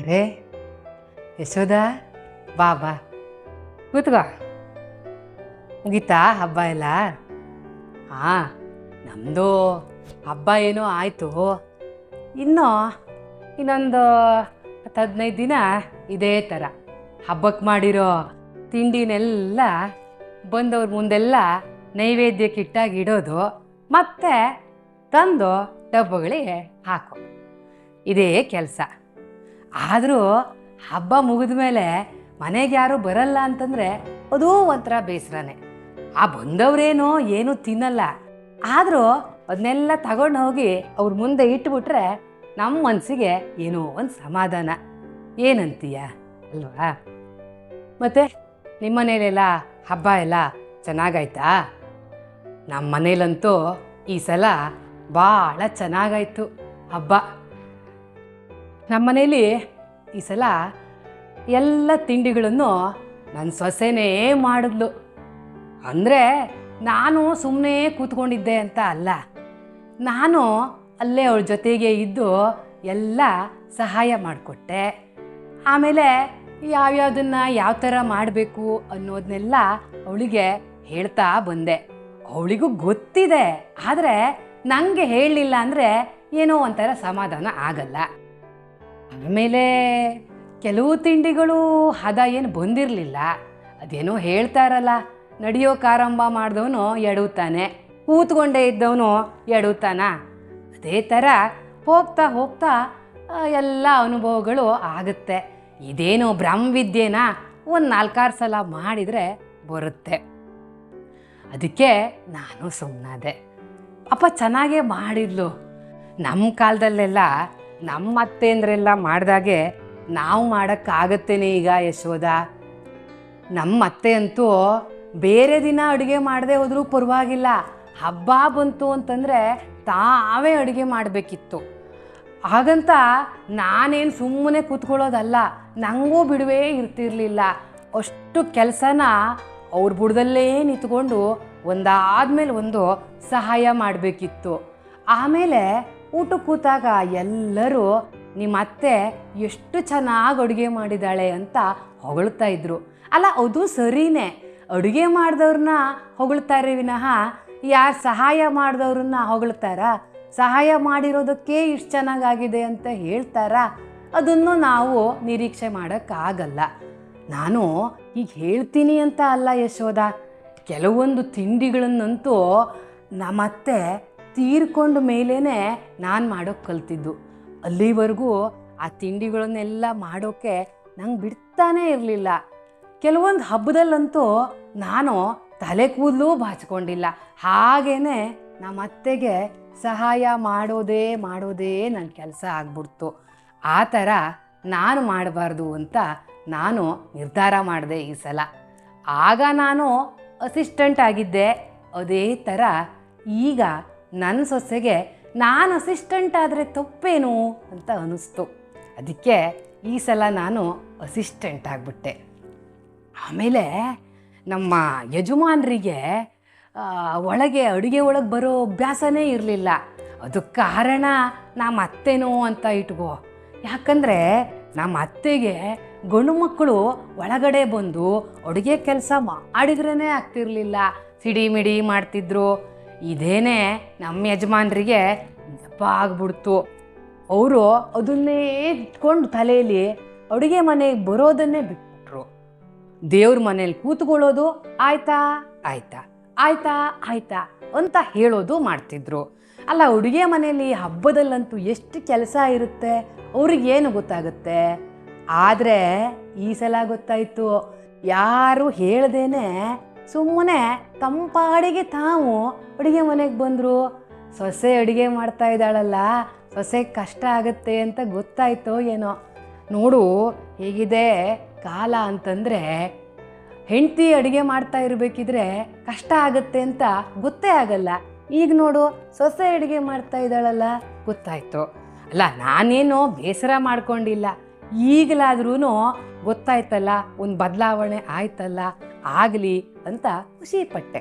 ಅರೆ ಯಶೋಧ, ಬಾ ಬಾ. ಕೂತ್ಕೋ. ಮುಗೀತಾ ಹಬ್ಬ ಎಲ್ಲ? ಹಾಂ ನಮ್ಮದು ಹಬ್ಬ ಏನೋ ಆಯಿತು. ಇನ್ನು ಇನ್ನೊಂದು ಹತ್ತು ಹದಿನೈದು ದಿನ ಇದೇ ಥರ. ಹಬ್ಬಕ್ಕೆ ಮಾಡಿರೋ ತಿಂಡಿನೆಲ್ಲ ಬಂದವ್ರ ಮುಂದೆಲ್ಲ ನೈವೇದ್ಯಕ್ಕೆ ಇಟ್ಟಾಗಿ ಇಡೋದು, ಮತ್ತೆ ತಂದು ಡಬ್ಬಗಳಿಗೆ ಹಾಕು. ಇದೇ ಕೆಲಸ. ಆದರೂ ಹಬ್ಬ ಮುಗಿದ ಮೇಲೆ ಮನೆಗೆ ಯಾರು ಬರಲ್ಲ ಅಂತಂದರೆ ಅದೂ ಒಂಥರ ಬೇಸರನೇ. ಆ ಬಂದವರೇನೋ ಏನೂ ತಿನ್ನಲ್ಲ. ಆದರೂ ಅದನ್ನೆಲ್ಲ ತಗೊಂಡು ಹೋಗಿ ಅವ್ರ ಮುಂದೆ ಇಟ್ಬಿಟ್ರೆ ನಮ್ಮ ಮನಸ್ಸಿಗೆ ಏನೋ ಒಂದು ಸಮಾಧಾನ. ಏನಂತೀಯ? ಅಲ್ವಾ? ಮತ್ತೆ ನಿಮ್ಮ ಮನೇಲೆಲ್ಲ ಹಬ್ಬ ಎಲ್ಲ ಚೆನ್ನಾಗಾಯ್ತಾ? ನಮ್ಮ ಮನೇಲಂತೂ ಈ ಸಲ ಭಾಳ ಚೆನ್ನಾಗಾಯ್ತು ಹಬ್ಬ. ನಮ್ಮ ಮನೇಲಿ ಈ ಸಲ ಎಲ್ಲ ತಿಂಡಿಗಳನ್ನು ನನ್ನ ಸೊಸೆನೇ ಮಾಡಿದ್ಲು. ಅಂದರೆ ನಾನು ಸುಮ್ಮನೆ ಕೂತ್ಕೊಂಡಿದ್ದೆ ಅಂತ ಅಲ್ಲ. ನಾನು ಅಲ್ಲೇ ಅವಳ ಜೊತೆಗೆ ಇದ್ದು ಎಲ್ಲ ಸಹಾಯ ಮಾಡಿಕೊಟ್ಟೆ. ಆಮೇಲೆ ಯಾವ್ಯಾವ್ದನ್ನು ಯಾವ ಥರ ಮಾಡಬೇಕು ಅನ್ನೋದನ್ನೆಲ್ಲ ಅವಳಿಗೆ ಹೇಳ್ತಾ ಬಂದೆ. ಅವಳಿಗೂ ಗೊತ್ತಿದೆ, ಆದರೆ ನನಗೆ ಹೇಳಲಿಲ್ಲ ಅಂದರೆ ಏನೋ ಒಂಥರ ಸಮಾಧಾನ ಆಗಲ್ಲ. ಆಮೇಲೆ ಕೆಲವು ತಿಂಡಿಗಳು ಹದ ಏನು ಬಂದಿರಲಿಲ್ಲ. ಅದೇನೋ ಹೇಳ್ತಾರಲ್ಲ, ನಡೆಯೋ ಕಾರಂಭ ಮಾಡಿದವನು ಎಡುತ್ತಾನೆ ಕೂತ್ಕೊಂಡೇ ಇದ್ದವನು ಎಡುತ್ತಾನ ಅದೇ ಥರ ಹೋಗ್ತಾ ಹೋಗ್ತಾ ಎಲ್ಲ ಅನುಭವಗಳು ಆಗುತ್ತೆ. ಇದೇನೋ ಬ್ರಹ್ಮವಿದ್ಯೆನ? ಒಂದು ನಾಲ್ಕಾರು ಸಲ ಮಾಡಿದರೆ ಬರುತ್ತೆ. ಅದಕ್ಕೆ ನಾನು ಸುಮ್ಮನಾದೆ ಅಪ್ಪ ಚೆನ್ನಾಗೇ ಮಾಡಿದ್ಲು. ನಮ್ಮ ಕಾಲದಲ್ಲೆಲ್ಲ ನಮ್ಮ ಅತ್ತೆಂದ್ರೆಲ್ಲ ಮಾಡಿದಾಗೆ ನಾವು ಮಾಡೋಕ್ಕಾಗತ್ತೇನೆ ಈಗ ಯಶೋಧ. ನಮ್ಮ ಅತ್ತೆ ಅಂತೂ ಬೇರೆ ದಿನ ಅಡುಗೆ ಮಾಡದೆ ಹೋದರೂ ಪರವಾಗಿಲ್ಲ. ಹಬ್ಬ ಬಂತು ಅಂತಂದರೆ ತಾವೇ ಅಡುಗೆ ಮಾಡಬೇಕಿತ್ತು. ಹಾಗಂತ ನಾನೇನು ಸುಮ್ಮನೆ ಕೂತ್ಕೊಳ್ಳೋದಲ್ಲ ನನಗೂ ಬಿಡುವೇ ಇರ್ತಿರ್ಲಿಲ್ಲ. ಅಷ್ಟು ಕೆಲಸನ ಅವ್ರ ಬುಡದಲ್ಲೇ ನಿಂತ್ಕೊಂಡು ಒಂದಾದ್ಮೇಲೆ ಒಂದು ಸಹಾಯ ಮಾಡಬೇಕಿತ್ತು. ಆಮೇಲೆ ಊಟ ಕೂತಾಗ ಎಲ್ಲರೂ ನಿಮ್ಮ ಅತ್ತೆ ಎಷ್ಟು ಚೆನ್ನಾಗಿ ಅಡುಗೆ ಮಾಡಿದ್ದಾಳೆ ಅಂತ ಹೊಗಳ್ತಾ ಇದ್ರು. ಅಲ್ಲ, ಅದು ಸರಿನೇ. ಅಡುಗೆ ಮಾಡಿದವ್ರನ್ನ ಹೊಗಳ್ತಾರೆ ವಿನಃ ಯಾರು ಸಹಾಯ ಮಾಡಿದವ್ರನ್ನ ಹೊಗಳ್ತಾರ? ಸಹಾಯ ಮಾಡಿರೋದಕ್ಕೆ ಇಷ್ಟು ಚೆನ್ನಾಗಾಗಿದೆ ಅಂತ ಹೇಳ್ತಾರ? ಅದನ್ನು ನಾವು ನಿರೀಕ್ಷೆ ಮಾಡೋಕ್ಕಾಗಲ್ಲ. ನಾನು ಈಗ ಹೇಳ್ತೀನಿ ಅಂತ ಅಲ್ಲ ಯಶೋದ ಕೆಲವೊಂದು ತಿಂಡಿಗಳನ್ನಂತೂ ನಮ್ಮತ್ತೆ ತೀರ್ಕೊಂಡ ಮೇಲೇ ನಾನು ಮಾಡೋಕ್ಕೆ ಕಲ್ತಿದ್ದು. ಅಲ್ಲಿವರೆಗೂ ಆ ತಿಂಡಿಗಳನ್ನೆಲ್ಲ ಮಾಡೋಕ್ಕೆ ನಂಗೆ ಬಿಡ್ತಾನೇ ಇರಲಿಲ್ಲ. ಕೆಲವೊಂದು ಹಬ್ಬದಲ್ಲಂತೂ ನಾನು ತಲೆ ಕೂದಲು ಬಾಚಿಕೊಂಡಿಲ್ಲ. ಹಾಗೇ ನಮ್ಮ ಅತ್ತೆಗೆ ಸಹಾಯ ಮಾಡೋದೇ ಮಾಡೋದೇ ನನ್ನ ಕೆಲಸ ಆಗ್ಬಿಡ್ತು. ಆ ಥರ ನಾನು ಮಾಡಬಾರ್ದು ಅಂತ ನಾನು ನಿರ್ಧಾರ ಮಾಡಿದೆ ಈ ಸಲ. ಆಗ ನಾನು ಅಸಿಸ್ಟೆಂಟ್ ಆಗಿದ್ದೆ. ಅದೇ ಥರ ಈಗ ನನ್ನ ಸೊಸೆಗೆ ನಾನು ಅಸಿಸ್ಟೆಂಟ್ ಆದರೆ ತಪ್ಪೇನು ಅಂತ ಅನ್ನಿಸ್ತು ಅದಕ್ಕೆ ಈ ಸಲ ನಾನು ಅಸಿಸ್ಟೆಂಟ್ ಆಗಿಬಿಟ್ಟೆ. ಆಮೇಲೆ ನಮ್ಮ ಯಜಮಾನರಿಗೆ ಒಳಗೆ ಅಡುಗೆ ಒಳಗೆ ಬರೋ ಅಭ್ಯಾಸನೇ ಇರಲಿಲ್ಲ. ಅದಕ್ಕೆ ಕಾರಣ ನಮ್ಮ ಅತ್ತೆನೋ ಅಂತ ಇಟ್ಕೋ. ಯಾಕಂದರೆ ನಮ್ಮ ಅತ್ತೆಗೆ ಗಂಡು ಮಕ್ಕಳು ಒಳಗಡೆ ಬಂದು ಅಡುಗೆ ಕೆಲಸ ಮಾಡಿದ್ರೇ ಆಗ್ತಿರಲಿಲ್ಲ. ಸಿಡಿಮಿಡಿ ಮಾಡ್ತಿದ್ರು. ಇದೇನೇ ನಮ್ಮ ಯಜಮಾನರಿಗೆ ನೆಪ ಆಗ್ಬಿಡ್ತು. ಅವರು ಅದನ್ನೇ ಇಟ್ಕೊಂಡು ತಲೆಯಲ್ಲಿ ಅಡುಗೆ ಮನೆಗೆ ಬರೋದನ್ನೇ ಬಿಟ್ಬಿಟ್ರು. ದೇವ್ರ ಮನೇಲಿ ಕೂತ್ಕೊಳ್ಳೋದು ಆಯ್ತಾ? ಆಯ್ತಾ. ಆಯ್ತಾ ಆಯ್ತಾ ಅಂತ ಹೇಳೋದು ಮಾಡ್ತಿದ್ರು. ಅಲ್ಲ ಅಡುಗೆ ಮನೆಯಲ್ಲಿ ಹಬ್ಬದಲ್ಲಂತೂ ಎಷ್ಟು ಕೆಲಸ ಇರುತ್ತೆ? ಅವ್ರಿಗೇನು ಗೊತ್ತಾಗುತ್ತೆ? ಆದರೆ ಈ ಸಲ ಗೊತ್ತಾಯಿತು. ಯಾರು ಹೇಳ್ದೇನೆ ಸುಮ್ಮನೆ ತಂಪಾಡಿಗೆ ತಾವು ಅಡುಗೆ ಮನೆಗೆ ಬಂದರು. ಸೊಸೆ ಅಡುಗೆ ಮಾಡ್ತಾ ಇದ್ದಾಳಲ್ಲ, ಸೊಸೆ ಕಷ್ಟ ಆಗುತ್ತೆ ಅಂತ ಗೊತ್ತಾಯ್ತೋ ಏನೋ. ನೋಡು, ಹೇಗಿದೆ ಕಾಲ ಅಂತಂದರೆ ಹೆಂಡತಿ ಅಡುಗೆ ಮಾಡ್ತಾ ಇರಬೇಕಿದ್ರೆ ಕಷ್ಟ ಆಗುತ್ತೆ ಅಂತ ಗೊತ್ತೇ ಆಗಲ್ಲ. ಈಗ ನೋಡು, ಸೊಸೆ ಅಡುಗೆ ಮಾಡ್ತಾ ಇದ್ದಾಳಲ್ಲ, ಗೊತ್ತಾಯ್ತು. ಅಲ್ಲ, ನಾನೇನೋ ಬೇಸರ ಮಾಡ್ಕೊಂಡಿಲ್ಲ. ಈಗಲಾದ್ರೂ ಗೊತ್ತಾಯ್ತಲ್ಲ, ಒಂದು ಬದಲಾವಣೆ ಆಯ್ತಲ್ಲ, ಆಗಲಿ ಅಂತ ಖುಷಿ ಪಟ್ಟೆ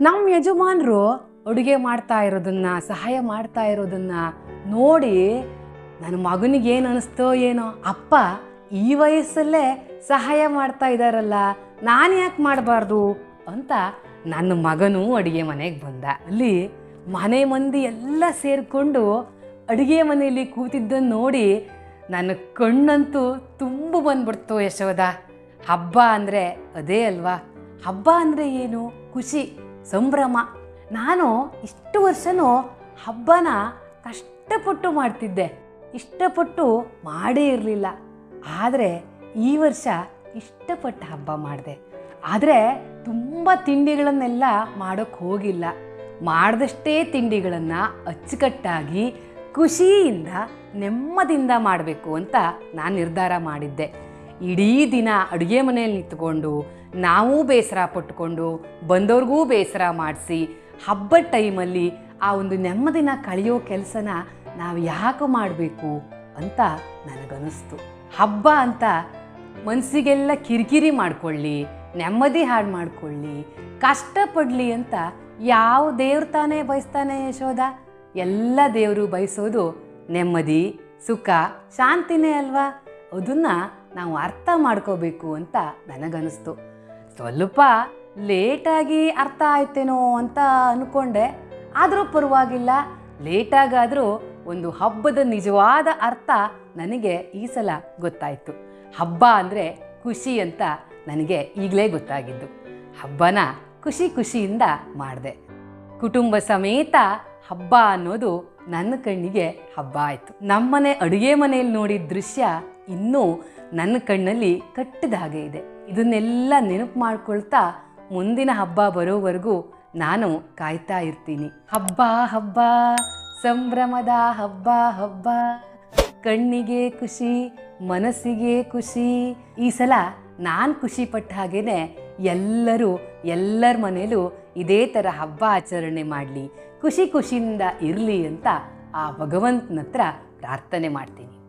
ನಮ್ಮ ಯಜಮಾನರು ಅಡುಗೆ ಮಾಡ್ತಾ ಇರೋದನ್ನ, ಸಹಾಯ ಮಾಡ್ತಾ ಇರೋದನ್ನ ನೋಡಿ ನನ್ನ ಮಗನಿಗೆ ಏನು ಅನಿಸ್ತೋ ಏನೋ, ಅಪ್ಪ ಈ ವಯಸ್ಸಲ್ಲೇ ಸಹಾಯ ಮಾಡ್ತಾ ಇದ್ದಾರಲ್ಲ ನಾನು ಯಾಕೆ ಮಾಡಬಾರ್ದು ಅಂತ ನನ್ನ ಮಗನೂ ಅಡುಗೆ ಮನೆಗೆ ಬಂದ. ಅಲ್ಲಿ ಮನೆ ಮಂದಿ ಎಲ್ಲ ಸೇರಿಕೊಂಡು ಅಡುಗೆ ಮನೆಯಲ್ಲಿ ಕೂತಿದ್ದನ್ನು ನೋಡಿ ನನ್ನ ಕಣ್ಣಂತೂ ತುಂಬ ಬಂದ್ಬಿಡ್ತು ಯಶೋಧ. ಹಬ್ಬ ಅಂದರೆ ಅದೇ ಅಲ್ವಾ? ಹಬ್ಬ ಅಂದರೆ ಏನು? ಖುಷಿ, ಸಂಭ್ರಮ. ನಾನು ಇಷ್ಟು ವರ್ಷನೂ ಹಬ್ಬನ ಕಷ್ಟಪಟ್ಟು ಮಾಡ್ತಿದ್ದೆ. ಇಷ್ಟಪಟ್ಟು ಮಾಡೇ ಇರಲಿಲ್ಲ. ಆದರೆ ಈ ವರ್ಷ ಇಷ್ಟಪಟ್ಟು ಹಬ್ಬ ಮಾಡಿದೆ. ಆದರೆ ತುಂಬ ತಿಂಡಿಗಳನ್ನೆಲ್ಲ ಮಾಡೋಕ್ಕೆ ಹೋಗಿಲ್ಲ. ಮಾಡಿದಷ್ಟೇ ತಿಂಡಿಗಳನ್ನು ಅಚ್ಚುಕಟ್ಟಾಗಿ ಖುಷಿಯಿಂದ ನೆಮ್ಮದಿಯಿಂದ ಮಾಡಬೇಕು ಅಂತ ನಾನು ನಿರ್ಧಾರ ಮಾಡಿದ್ದೆ. ಇಡೀ ದಿನ ಅಡುಗೆ ಮನೆಯಲ್ಲಿ ನಿಂತ್ಕೊಂಡು ನಾವೂ ಬೇಸರ ಪಟ್ಕೊಂಡು ಬಂದವ್ರಿಗೂ ಬೇಸರ ಮಾಡಿಸಿ ಹಬ್ಬದ ಟೈಮಲ್ಲಿ ಆ ಒಂದು ನೆಮ್ಮದಿನ ಕಳೆಯೋ ಕೆಲಸನ ನಾವು ಯಾಕೆ ಮಾಡಬೇಕು ಅಂತ ನನಗನ್ನಿಸ್ತು ಹಬ್ಬ ಅಂತ ಮನಸ್ಸಿಗೆಲ್ಲ ಕಿರಿಕಿರಿ ಮಾಡ್ಕೊಳ್ಳಿ, ನೆಮ್ಮದಿ ಹಾಡು ಮಾಡಿಕೊಳ್ಳಿ, ಕಷ್ಟಪಡಲಿ ಅಂತ ಯಾವ ದೇವ್ರ ತಾನೇ ಬಯಸ್ತಾನೆ ಯಶೋದ ಎಲ್ಲ ದೇವರು ಬಯಸೋದು ನೆಮ್ಮದಿ, ಸುಖ, ಶಾಂತಿನೇ ಅಲ್ವಾ? ಅದನ್ನು ನಾವು ಅರ್ಥ ಮಾಡ್ಕೋಬೇಕು ಅಂತ ನನಗನ್ನಿಸ್ತು. ಸ್ವಲ್ಪ ಲೇಟಾಗಿ ಅರ್ಥ ಆಯ್ತೇನೋ ಅಂತ ಅಂದ್ಕೊಂಡೆ ಆದರೂ ಪರವಾಗಿಲ್ಲ, ಲೇಟಾಗಾದರೂ ಒಂದು ಹಬ್ಬದ ನಿಜವಾದ ಅರ್ಥ ನನಗೆ ಈ ಸಲ ಗೊತ್ತಾಯಿತು. ಹಬ್ಬ ಅಂದರೆ ಖುಷಿ ಅಂತ ನನಗೆ ಈಗಲೇ ಗೊತ್ತಾಗಿದ್ದು. ಹಬ್ಬನ ಖುಷಿ ಖುಷಿಯಿಂದ ಮಾಡಿದೆ. ಕುಟುಂಬ ಸಮೇತ ಹಬ್ಬ ಅನ್ನೋದು ನನ್ನ ಕಣ್ಣಿಗೆ ಹಬ್ಬ ಆಯಿತು. ನಮ್ಮನೆ ಅಡುಗೆ ಮನೆಯಲ್ಲಿ ನೋಡಿದ ದೃಶ್ಯ ಇನ್ನೂ ನನ್ನ ಕಣ್ಣಲ್ಲಿ ಕಟ್ಟಿದ ಹಾಗೆ ಇದೆ. ಇದನ್ನೆಲ್ಲ ನೆನಪು ಮಾಡ್ಕೊಳ್ತಾ ಮುಂದಿನ ಹಬ್ಬ ಬರೋವರೆಗೂ ನಾನು ಕಾಯ್ತಾ ಇರ್ತೀನಿ. ಹಬ್ಬ ಹಬ್ಬ, ಸಂಭ್ರಮದ ಹಬ್ಬ ಹಬ್ಬ. ಕಣ್ಣಿಗೆ ಖುಷಿ, ಮನಸ್ಸಿಗೆ ಖುಷಿ. ಈ ಸಲ ನಾನು ಖುಷಿ ಪಟ್ಟ ಹಾಗೇನೆ ಎಲ್ಲರೂ ಎಲ್ಲರ ಮನೇಲೂ ಇದೇ ಥರ ಹಬ್ಬ ಆಚರಣೆ ಮಾಡಲಿ ಖುಷಿ ಖುಷಿಯಿಂದ ಇರಲಿ ಅಂತ ಆ ಭಗವಂತನ ಹತ್ರ ಪ್ರಾರ್ಥನೆ ಮಾಡ್ತೀನಿ.